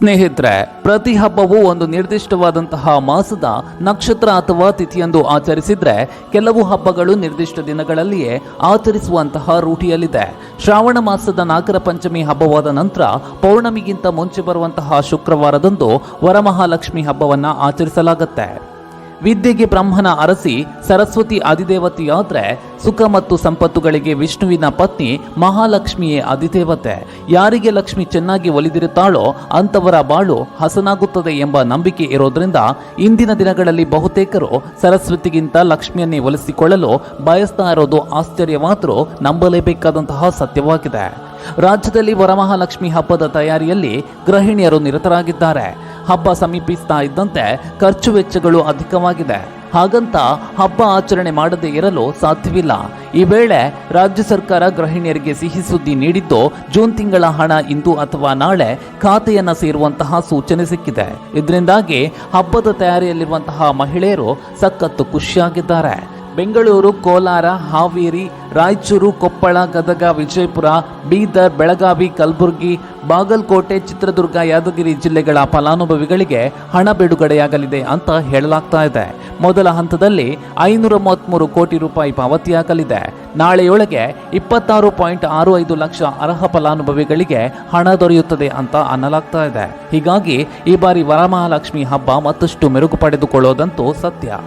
ಸ್ನೇಹಿತರೆ, ಪ್ರತಿ ಹಬ್ಬವು ಒಂದು ನಿರ್ದಿಷ್ಟವಾದಂತಹ ಮಾಸದ ನಕ್ಷತ್ರ ಅಥವಾ ತಿಥಿಯಂದು ಆಚರಿಸಿದ್ರೆ ಕೆಲವು ಹಬ್ಬಗಳು ನಿರ್ದಿಷ್ಟ ದಿನಗಳಲ್ಲಿಯೇ ಆಚರಿಸುವಂತಹ ರೂಢಿಯಲ್ಲಿದೆ. ಶ್ರಾವಣ ಮಾಸದ ನಾಗರ ಪಂಚಮಿ ಹಬ್ಬವಾದ ನಂತರ ಪೌರ್ಣಮಿಗಿಂತ ಮುಂಚೆ ಬರುವಂತಹ ಶುಕ್ರವಾರದಂದು ವರಮಹಾಲಕ್ಷ್ಮಿ ಹಬ್ಬವನ್ನು ಆಚರಿಸಲಾಗುತ್ತೆ. ವಿದ್ಯೆಗೆ ಬ್ರಹ್ಮನ ಅರಸಿ ಸರಸ್ವತಿ ಅಧಿದೇವತೆಯಾದ್ರೆ ಸುಖ ಮತ್ತು ಸಂಪತ್ತುಗಳಿಗೆ ವಿಷ್ಣುವಿನ ಪತ್ನಿ ಮಹಾಲಕ್ಷ್ಮಿಯೇ ಅಧಿದೇವತೆ. ಯಾರಿಗೆ ಲಕ್ಷ್ಮಿ ಚೆನ್ನಾಗಿ ಒಲಿದಿರುತ್ತಾಳೋ ಅಂಥವರ ಬಾಳು ಹಸನಾಗುತ್ತದೆ ಎಂಬ ನಂಬಿಕೆ ಇರೋದ್ರಿಂದ ಇಂದಿನ ದಿನಗಳಲ್ಲಿ ಬಹುತೇಕರು ಸರಸ್ವತಿಗಿಂತ ಲಕ್ಷ್ಮಿಯನ್ನೇ ಒಲಿಸಿಕೊಳ್ಳಲು ಬಯಸ್ತಾ ಇರೋದು ಆಶ್ಚರ್ಯವಾದರೂ ನಂಬಲೇಬೇಕಾದಂತಹ ಸತ್ಯವಾಗಿದೆ. ರಾಜ್ಯದಲ್ಲಿ ವರಮಹಾಲಕ್ಷ್ಮಿ ಹಬ್ಬದ ತಯಾರಿಯಲ್ಲಿ ಗೃಹಿಣಿಯರು ನಿರತರಾಗಿದ್ದಾರೆ. ಹಬ್ಬ ಸಮೀಪಿಸ್ತಾ ಇದ್ದಂತೆ ಖರ್ಚು ವೆಚ್ಚಗಳು ಅಧಿಕವಾಗಿದೆ. ಹಾಗಂತ ಹಬ್ಬ ಆಚರಣೆ ಮಾಡದೇ ಇರಲು ಸಾಧ್ಯವಿಲ್ಲ. ಈ ವೇಳೆ ರಾಜ್ಯ ಸರ್ಕಾರ ಗೃಹಿಣಿಯರಿಗೆ ಸಿಹಿ ಸುದ್ದಿ ನೀಡಿದ್ದು, ಜೂನ್ ತಿಂಗಳ ಹಣ ಇಂದು ಅಥವಾ ನಾಳೆ ಖಾತೆಯನ್ನ ಸೇರುವಂತಹ ಸೂಚನೆ ಸಿಕ್ಕಿದೆ. ಇದರಿಂದಾಗಿ ಹಬ್ಬದ ತಯಾರಿಯಲ್ಲಿರುವಂತಹ ಮಹಿಳೆಯರು ಸಖತ್ತು ಖುಷಿಯಾಗಿದ್ದಾರೆ. ಬೆಂಗಳೂರು, ಕೋಲಾರ, ಹಾವೇರಿ, ರಾಯಚೂರು, ಕೊಪ್ಪಳ, ಗದಗ, ವಿಜಯಪುರ, ಬೀದರ್, ಬೆಳಗಾವಿ, ಕಲಬುರಗಿ, ಬಾಗಲಕೋಟೆ, ಚಿತ್ರದುರ್ಗ, ಯಾದಗಿರಿ ಜಿಲ್ಲೆಗಳ ಫಲಾನುಭವಿಗಳಿಗೆ ಹಣ ಬಿಡುಗಡೆಯಾಗಲಿದೆ ಅಂತ ಹೇಳಲಾಗ್ತಾ ಇದೆ. ಮೊದಲ ಹಂತದಲ್ಲಿ ಐನೂರ ಮೂವತ್ಮೂರು ಕೋಟಿ ರೂಪಾಯಿ ಪಾವತಿಯಾಗಲಿದೆ. ನಾಳೆಯೊಳಗೆ ಇಪ್ಪತ್ತಾರು ಪಾಯಿಂಟ್ ಆರು ಐದು ಲಕ್ಷ ಅರ್ಹ ಫಲಾನುಭವಿಗಳಿಗೆ ಹಣ ದೊರೆಯುತ್ತದೆ ಅಂತ ಅನ್ನಲಾಗ್ತಾ ಇದೆ. ಹೀಗಾಗಿ ಈ ಬಾರಿ ವರಮಹಾಲಕ್ಷ್ಮಿ ಹಬ್ಬ ಮತ್ತಷ್ಟು ಮೆರುಗು ಪಡೆದುಕೊಳ್ಳೋದಂತೂ ಸತ್ಯ.